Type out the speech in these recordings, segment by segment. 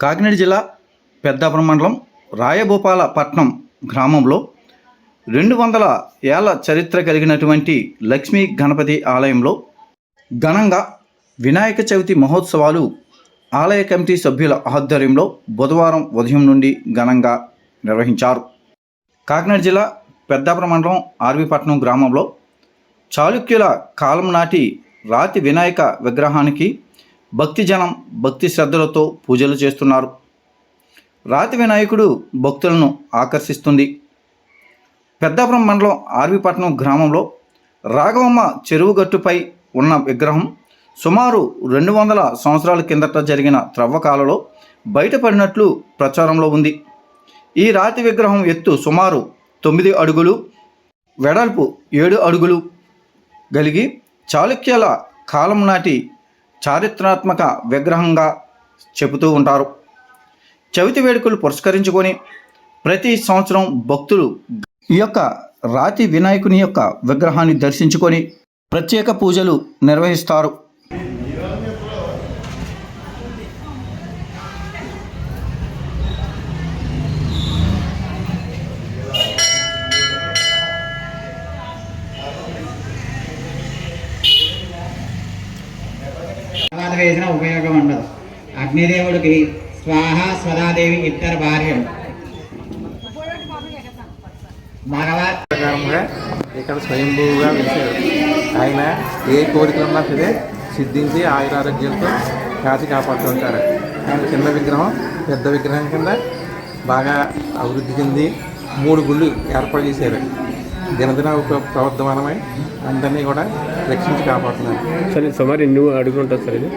కాకినాడ జిల్లా పెద్దాపురం మండలం రాయభూపాలపట్నం గ్రామంలో రెండు వందల ఏళ్ళ చరిత్ర కలిగినటువంటి లక్ష్మీ గణపతి ఆలయంలో ఘనంగా వినాయక చవితి మహోత్సవాలు ఆలయ కమిటీ సభ్యుల ఆధ్వర్యంలో బుధవారం ఉదయం నుండి ఘనంగా నిర్వహించారు. కాకినాడ జిల్లా పెద్దాపురం మండలం ఆర్వీపట్నం గ్రామంలో చాళుక్యుల కాలం నాటి రాతి వినాయక విగ్రహానికి భక్తి జనం భక్తి శ్రద్ధలతో పూజలు చేస్తున్నారు. రాతి వినాయకుడు భక్తులను ఆకర్షిస్తుంది. పెద్దాపురం మండలం ఆర్వీపట్నం గ్రామంలో రాఘవమ్మ చెరువు గట్టుపై ఉన్న విగ్రహం సుమారు రెండు వందల సంవత్సరాల కిందట జరిగిన త్రవ్వకాలలో బయటపడినట్లు ప్రచారంలో ఉంది. ఈ రాతి విగ్రహం ఎత్తు సుమారు తొమ్మిది అడుగులు వెడల్పు ఏడు అడుగులు కలిగి చాళుక్యాల కాలం నాటి చారిత్రాత్మక విగ్రహంగా చెబుతూ ఉంటారు. చవితి వేడుకలు పురస్కరించుకొని ప్రతి సంవత్సరం భక్తులు ఈ యొక్క రాతి వినాయకుని యొక్క విగ్రహాన్ని దర్శించుకొని ప్రత్యేక పూజలు నిర్వహిస్తారు. వేసినా ఉపయోగం ఉండదు అగ్నిదేవుడికి స్వాహ స్వదాదేవి ఇద్దరు భార్యలు. మగవారి ప్రకారంగా ఇక్కడ స్వయంభూగా వెలిసాడు ఆయన ఏ కోరికలున్నా సరే సిద్ధించి ఆయురారోగ్యాలతో కాచి కాపాడుతుంటారు ఆయన చిన్న విగ్రహం పెద్ద విగ్రహం కింద బాగా అభివృద్ధి చెంది మూడు గుళ్ళు ఏర్పాటు చేశారు. దినదిన ఒక ప్రవర్ధమానమై అందరినీ కూడా రక్షించి కాపాడుతున్నారు సరే సుమారు ఎన్ని అడుగులు ఉంటుంది సార్ ఇది?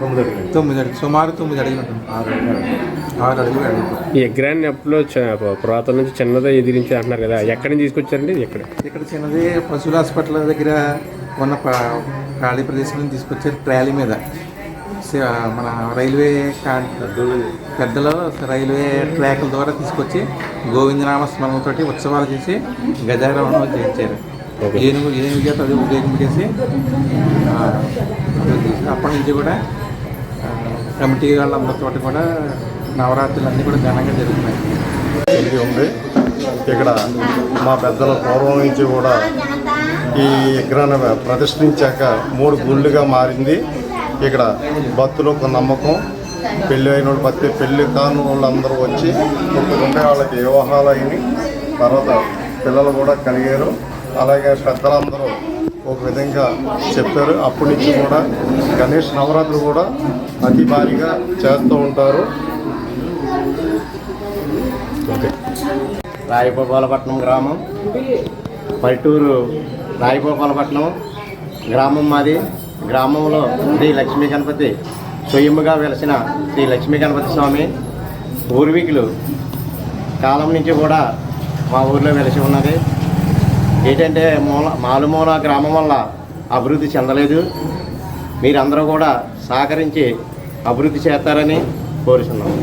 తొమ్మిది అడుగులు తొమ్మిది అడుగులు సుమారు తొమ్మిది అడుగులు ఉంటుంది. ఆరు అడుగులు. ఆరు అడుగులు అడుగుతాం ఈ విగ్రహాన్ని అప్పుడు చ- పురాతన నుంచి చిన్నదే ఎదిరించి అంటున్నారు కదా ఎక్కడి నుంచి తీసుకొచ్చారండి? ఎక్కడ? ఇక్కడ చిన్నది పశువుల హాస్పిటల్ దగ్గర ఉన్న ప- ఖాళీ ప్రదేశం నుంచి తీసుకొచ్చారు ట్రాలీ మీద. మన రైల్వే పెద్దలు రైల్వే ట్రాకుల ద్వారా తీసుకొచ్చి గోవిందనామ స్మరణతో ఉత్సవాలు చేసి గజారోహణ చేయించారు. ఏనుగు ఏనుగు చేత అది ఉపయోగించేసి. అప్పటి నుంచి కూడా కమిటీ వాళ్ళందరితో కూడా నవరాత్రులు అన్నీ కూడా ఘనంగా జరుగుతున్నాయి ఇది ఉంది ఇక్కడ మా పెద్దల పూర్వం నుంచి కూడా ఈ విగ్రహాన్ని ప్రతిష్ఠించాక మూడు గుళ్ళుగా మారింది ఇక్కడ భక్తులు ఒక నమ్మకం. పెళ్ళి అయిన వాళ్ళు ప్రతి పెళ్ళి కాని వాళ్ళందరూ వచ్చి పుట్టుకుంటే వాళ్ళకి వివాహాలు అయినాయి తర్వాత పిల్లలు కూడా కలిగారు. అలాగే పెద్దలందరూ ఒక విధంగా చెప్పారు. అప్పటి నుంచి కూడా గణేష్ నవరాత్రులు కూడా అతి భారీగా చేస్తూ ఉంటారు. రాయగోపాలపట్నం గ్రామం. పల్లెటూరు రాయగోపాలపట్నం గ్రామం మాది. గ్రామంలో శ్రీ లక్ష్మీ గణపతి స్వయముగా వెలసిన శ్రీ లక్ష్మీ గణపతి స్వామి పూర్వీకులు కాలం నుంచి కూడా మా ఊర్లో వెలిసి ఉన్నది. ఏంటంటే మూల మాలుమూల గ్రామం వల్ల అభివృద్ధి చెందలేదు. మీరందరూ కూడా సహకరించి అభివృద్ధి చేస్తారని కోరుతున్నాము